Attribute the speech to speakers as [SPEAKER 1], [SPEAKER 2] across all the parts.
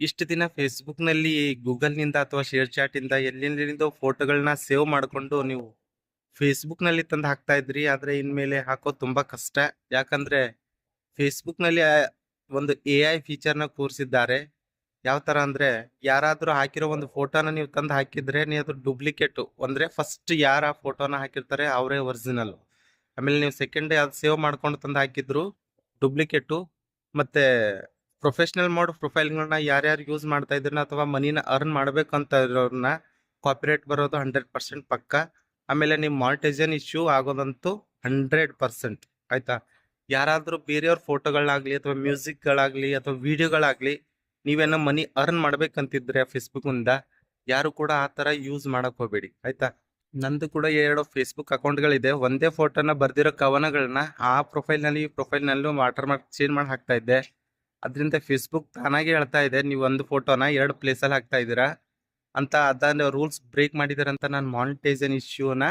[SPEAKER 1] ಇಷ್ಟು ದಿನ ಫೇಸ್ಬುಕ್ನಲ್ಲಿ ಗೂಗಲ್ನಿಂದ ಅಥವಾ ಶೇರ್ ಚಾಟಿಂದ ಎಲ್ಲಿಂದ ಫೋಟೋಗಳನ್ನ ಸೇವ್ ಮಾಡಿಕೊಂಡು ನೀವು ಫೇಸ್ಬುಕ್ನಲ್ಲಿ ತಂದು ಹಾಕ್ತಾ ಇದ್ರಿ. ಆದರೆ ಇನ್ಮೇಲೆ ಹಾಕೋದು ತುಂಬ ಕಷ್ಟ. ಯಾಕಂದರೆ ಫೇಸ್ಬುಕ್ನಲ್ಲಿ ಒಂದು ಎ ಐ ಫೀಚರ್ನ ಕೂರಿಸಿದ್ದಾರೆ ಯಾವ ಥರ ಅಂದರೆ, ಯಾರಾದರೂ ಹಾಕಿರೋ ಒಂದು ಫೋಟೋನ ನೀವು ತಂದು ಹಾಕಿದ್ರೆ, ನೀವು ಅದು ಡೂಪ್ಲಿಕೇಟು ಅಂದರೆ ಫಸ್ಟ್ ಯಾರು ಆ ಫೋಟೋನ ಹಾಕಿರ್ತಾರೆ, ಅವರೇ ಒರಿಜಿನಲ್ ಆಮೇಲೆ ನೀವು ಸೆಕೆಂಡ್ ಅದು ಸೇವ್ ಮಾಡ್ಕೊಂಡು ತಂದು ಹಾಕಿದ್ರು ಡೂಪ್ಲಿಕೇಟು ಮತ್ತು ಪ್ರೊಫೆಷ್ನಲ್ ಮೋಡ್ ಪ್ರೊಫೈಲ್ಗಳನ್ನ ಯಾರ್ಯಾರು ಯೂಸ್ ಮಾಡ್ತಾ ಇದ್ರನ್ನ ಅಥವಾ ಮನಿನ ಅರ್ನ್ ಮಾಡ್ಬೇಕಂತ ಇರೋರನ್ನ ಕಾಪಿರೇಟ್ ಬರೋದು ಹಂಡ್ರೆಡ್ ಪರ್ಸೆಂಟ್ ಪಕ್ಕ. ಆಮೇಲೆ ನಿಮ್ಮ ಮಾಲ್ಟೇಜನ್ ಇಶ್ಯೂ ಆಗೋದಂತೂ ಹಂಡ್ರೆಡ್ ಪರ್ಸೆಂಟ್. ಆಯ್ತಾ? ಯಾರಾದರೂ ಬೇರೆಯವ್ರ ಫೋಟೋಗಳಾಗಲಿ ಅಥವಾ ಮ್ಯೂಸಿಕ್ಗಳಾಗಲಿ ಅಥವಾ ವಿಡಿಯೋಗಳಾಗಲಿ ನೀವೇನೋ ಮನಿ ಅರ್ನ್ ಮಾಡ್ಬೇಕಂತಿದ್ರೆ ಫೇಸ್ಬುಕ್ಕಿಂದ ಯಾರು ಕೂಡ ಆ ಥರ ಯೂಸ್ ಮಾಡಕ್ ಹೋಗಬೇಡಿ. ಆಯ್ತಾ? ನಂದು ಕೂಡ ಎರಡು ಫೇಸ್ಬುಕ್ ಅಕೌಂಟ್ಗಳಿದೆ. ಒಂದೇ ಫೋಟೋನ ಬರ್ದಿರೋ ಕವನಗಳನ್ನ ಆ ಪ್ರೊಫೈಲ್ನಲ್ಲಿ ಈ ಪ್ರೊಫೈಲ್ನಲ್ಲೂ ವಾಟರ್ ಮಾರ್ಕ್ ಚೇಂಜ್ ಮಾಡಿ ಹಾಕ್ತಾ ಇದ್ದೆ. ಅದರಿಂದ ಫೇಸ್ಬುಕ್ ತಾನಾಗೆ ಹೇಳ್ತಾ ಇದೆ, ನೀವು ಒಂದು ಫೋಟೋನ ಎರಡು ಪ್ಲೇಸಲ್ಲಿ ಹಾಕ್ತಾ ಇದ್ದೀರಾ? ಅಂತ ಅದನ್ನು ರೂಲ್ಸ್ ಬ್ರೇಕ್ ಮಾಡಿದಾರಂತ ನಾನು ಮಾನಿಟೈಸೇಷನ್ ಇಶ್ಯೂನ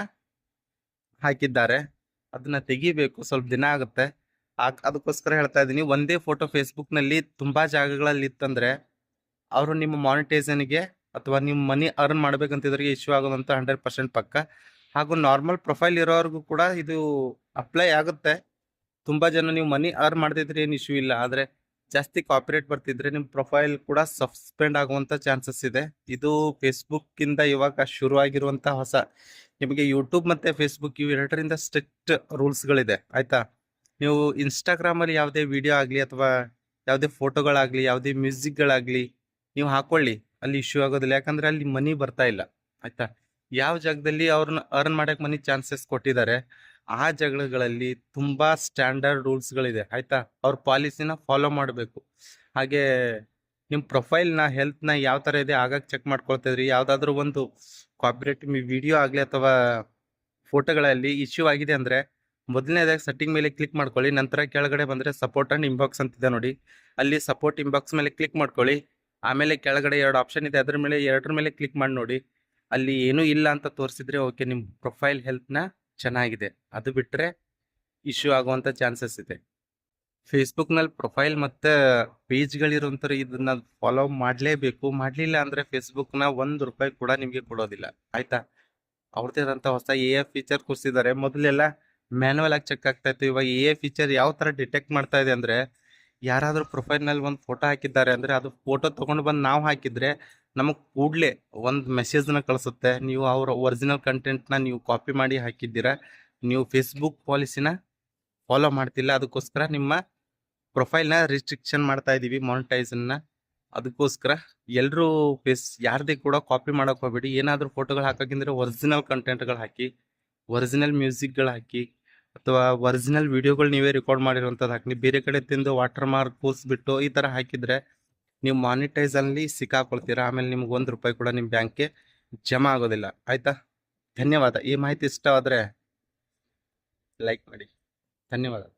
[SPEAKER 1] ಹಾಕಿದ್ದಾರೆ. ಅದನ್ನ ತೆಗಿಬೇಕು, ಸ್ವಲ್ಪ ದಿನ ಆಗುತ್ತೆ. ಆಗ್- ಅದಕ್ಕೋಸ್ಕರ ಹೇಳ್ತಾ ಇದ್ದೀನಿ ಒಂದೇ ಫೋಟೋ ಫೇಸ್ಬುಕ್ನಲ್ಲಿ ತುಂಬ ಜಾಗಗಳಲ್ಲಿ ಇತ್ತಂದರೆ ಅವರು ನಿಮ್ಮ ಮಾನಿಟೈಸೇಷನ್ಗೆ ಅಥವಾ ನಿಮ್ಮ ಮನಿ ಅರ್ನ್ ಮಾಡಬೇಕಂತಿದ್ರಿಗೆ ಇಶ್ಯೂ ಆಗೋದಂತ ಹಂಡ್ರೆಡ್ ಪರ್ಸೆಂಟ್ ಪಕ್ಕ. ಹಾಗೂ ನಾರ್ಮಲ್ ಪ್ರೊಫೈಲ್ ಇರೋರಿಗೂ ಕೂಡ ಇದು ಅಪ್ಲೈ ಆಗುತ್ತೆ. ತುಂಬ ಜನ ನೀವು ಮನಿ ಅರ್ನ್ ಮಾಡ್ತಿದ್ರೆ ಏನು ಇಶ್ಯೂ ಇಲ್ಲ. ಆದರೆ ಜಾಸ್ತಿ ಕಾಪಿರೇಟ್ ಬರ್ತಿದ್ರೆ ನಿಮ್ಮ ಪ್ರೊಫೈಲ್ ಕೂಡ ಸಸ್ಪೆಂಡ್ ಆಗುವಂತ ಚಾನ್ಸಸ್ ಇದೆ. ಇದು ಫೇಸ್ಬುಕ್ ಇಂದ ಇವಾಗ ಶುರುವಾಗಿರುವಂಥ ಹೊಸ, ನಿಮಗೆ ಯೂಟ್ಯೂಬ್ ಮತ್ತೆ ಫೇಸ್ಬುಕ್ ಇವು ಎರಡರಿಂದ ಸ್ಟ್ರಿಕ್ಟ್ ರೂಲ್ಸ್ಗಳಿದೆ ಆಯ್ತಾ? ನೀವು ಇನ್ಸ್ಟಾಗ್ರಾಮ್ ಅಲ್ಲಿ ಯಾವುದೇ ವಿಡಿಯೋ ಆಗಲಿ ಅಥವಾ ಯಾವುದೇ ಫೋಟೋಗಳಾಗಲಿ ಯಾವುದೇ ಮ್ಯೂಸಿಕ್ಗಳಾಗಲಿ ನೀವು ಹಾಕೊಳ್ಳಿ, ಅಲ್ಲಿ ಇಶ್ಯೂ ಆಗೋದಿಲ್ಲ, ಯಾಕಂದ್ರೆ ಅಲ್ಲಿ ಮನಿ ಬರ್ತಾ ಇಲ್ಲ, ಆಯ್ತಾ? ಯಾವ ಜಾಗದಲ್ಲಿ ಅವ್ರನ್ನ ಅರ್ನ್ ಮಾಡಕ್ ಮನಿ ಚಾನ್ಸಸ್ ಕೊಟ್ಟಿದ್ದಾರೆ ಆ ಜಗಳಗಳಲ್ಲಿ ತುಂಬಾ ಸ್ಟ್ಯಾಂಡರ್ಡ್ ರೂಲ್ಸ್ಗಳಿದೆ ಆಯಿತಾ? ಅವ್ರ ಪಾಲಿಸಿನ ಫಾಲೋ ಮಾಡಬೇಕು. ಹಾಗೆ ನಿಮ್ಮ ಪ್ರೊಫೈಲ್ನ ಹೆಲ್ತ್ನ ಯಾವ ಥರ ಇದೆ ಆಗಾಗ ಚೆಕ್ ಮಾಡ್ಕೊಳ್ತಾ ಇದ್ರಿ. ಯಾವುದಾದ್ರೂ ಒಂದು ಕಾಪಿರೇಟ್ ವಿಡಿಯೋ ಆಗಲಿ ಅಥವಾ ಫೋಟೋಗಳಲ್ಲಿ ಇಶ್ಯೂ ಆಗಿದೆ ಅಂದರೆ ಮೊದಲನೇದಾಗಿ ಸೆಟ್ಟಿಂಗ್ ಮೇಲೆ ಕ್ಲಿಕ್ ಮಾಡ್ಕೊಳ್ಳಿ. ನಂತರ ಕೆಳಗಡೆ ಬಂದರೆ ಸಪೋರ್ಟ್ ಆ್ಯಂಡ್ ಇಂಬಾಕ್ಸ್ ಅಂತಿದೆ ನೋಡಿ. ಅಲ್ಲಿ ಸಪೋರ್ಟ್ ಇಂಬಾಕ್ಸ್ ಮೇಲೆ ಕ್ಲಿಕ್ ಮಾಡ್ಕೊಳ್ಳಿ. ಆಮೇಲೆ ಕೆಳಗಡೆ ಎರಡು ಆಪ್ಷನ್ ಇದೆ. ಅದ್ರ ಮೇಲೆ ಎರಡರ ಮೇಲೆ ಕ್ಲಿಕ್ ಮಾಡಿ ನೋಡಿ. ಅಲ್ಲಿ ಏನೂ ಇಲ್ಲ ಅಂತ ತೋರಿಸಿದ್ರೆ ಓಕೆ ನಿಮ್ಮ ಪ್ರೊಫೈಲ್ ಹೆಲ್ತ್ನ ಚೆನ್ನಾಗಿದೆ. ಅದು ಬಿಟ್ಟರೆ ಇಶ್ಯೂ ಆಗುವಂಥ ಚಾನ್ಸಸ್ ಇದೆ. ಫೇಸ್ಬುಕ್ನಲ್ಲಿ ಪ್ರೊಫೈಲ್ ಮತ್ತು ಪೇಜ್ಗಳಿರೋಂಥವ್ರು ಇದನ್ನ ಫಾಲೋ ಮಾಡಲೇಬೇಕು. ಮಾಡಲಿಲ್ಲ ಅಂದರೆ ಫೇಸ್ಬುಕ್ನ ಒಂದು ರೂಪಾಯಿ ಕೂಡ ನಿಮಗೆ ಕೊಡೋದಿಲ್ಲ. ಆಯಿತಾ? ಅವ್ರದ್ದೇ ಆದಂಥ ಹೊಸ ಎ ಎ ಫೀಚರ್ ಕೂರಿಸಿದ್ದಾರೆ ಮೊದಲೆಲ್ಲ ಮ್ಯಾನುವಲ್ ಆಗಿ ಚೆಕ್ ಆಗ್ತಾ ಇತ್ತು. ಇವಾಗ ಎ ಎ ಫೀಚರ್ ಯಾವ ಥರ ಡಿಟೆಕ್ಟ್ ಮಾಡ್ತಾ ಇದೆ ಅಂದರೆ, ಯಾರಾದರೂ ಪ್ರೊಫೈಲ್ನಲ್ಲಿ ಒಂದು ಫೋಟೋ ಹಾಕಿದ್ದಾರೆ ಅಂದರೆ ಅದು ಫೋಟೋ ತೊಗೊಂಡು ಬಂದು ನಾವು ಹಾಕಿದರೆ ನಮಗೆ ಕೂಡಲೇ ಒಂದು ಮೆಸೇಜ್ನ ಕಳಿಸುತ್ತೆ. ನೀವು ಅವರ ಒರಿಜಿನಲ್ ಕಂಟೆಂಟ್ನ ನೀವು ಕಾಪಿ ಮಾಡಿ ಹಾಕಿದ್ದೀರಾ, ನೀವು ಫೇಸ್ಬುಕ್ ಪಾಲಿಸಿನ ಫಾಲೋ ಮಾಡ್ತಿಲ್ಲ, ಅದಕ್ಕೋಸ್ಕರ ನಿಮ್ಮ ಪ್ರೊಫೈಲ್ನ ರಿಸ್ಟ್ರಿಕ್ಷನ್ ಮಾಡ್ತಾ ಇದ್ದೀವಿ ಮಾನಿಟೈಸನ್ನ ಅದಕ್ಕೋಸ್ಕರ ಎಲ್ಲರೂ ಫೇಸ್ ಯಾರದೇ ಕೂಡ ಕಾಪಿ ಮಾಡೋಕೆ ಹೋಗ್ಬೇಡಿ. ಏನಾದರೂ ಫೋಟೋಗಳು ಹಾಕೋಕ್ಕಿಂದ್ರೆ ಒರಿಜಿನಲ್ ಕಂಟೆಂಟ್ಗಳು ಹಾಕಿ ಒರಿಜಿನಲ್ ಮ್ಯೂಸಿಕ್ಗಳು ಹಾಕಿ, ಅಥವಾ ಒರಿಜಿನಲ್ ವೀಡಿಯೋಗಳು ನೀವೇ ರೆಕಾರ್ಡ್ ಮಾಡಿರೋಂಥದ್ದು ಹಾಕಿ ಬೇರೆ ಕಡೆ ತಿಂದು ವಾಟರ್ ಮಾರ್ಕ್ ಕೂರಿಸ್ಬಿಟ್ಟು ಈ ಥರ ಹಾಕಿದರೆ ನೀವು ಮಾನಿಟೈಸಲ್ಲಿ ಸಿಕ್ಕಾಕೊಳ್ತೀರಾ, ಆಮೇಲೆ ನಿಮ್ಗೆ ಒಂದು ರೂಪಾಯಿ ಕೂಡ ನಿಮ್ಮ ಬ್ಯಾಂಕ್ಗೆ ಜಮಾ ಆಗೋದಿಲ್ಲ. ಆಯ್ತಾ? ಧನ್ಯವಾದ. ಈ ಮಾಹಿತಿ ಇಷ್ಟವಾದರೆ ಲೈಕ್ ಮಾಡಿ. ಧನ್ಯವಾದ.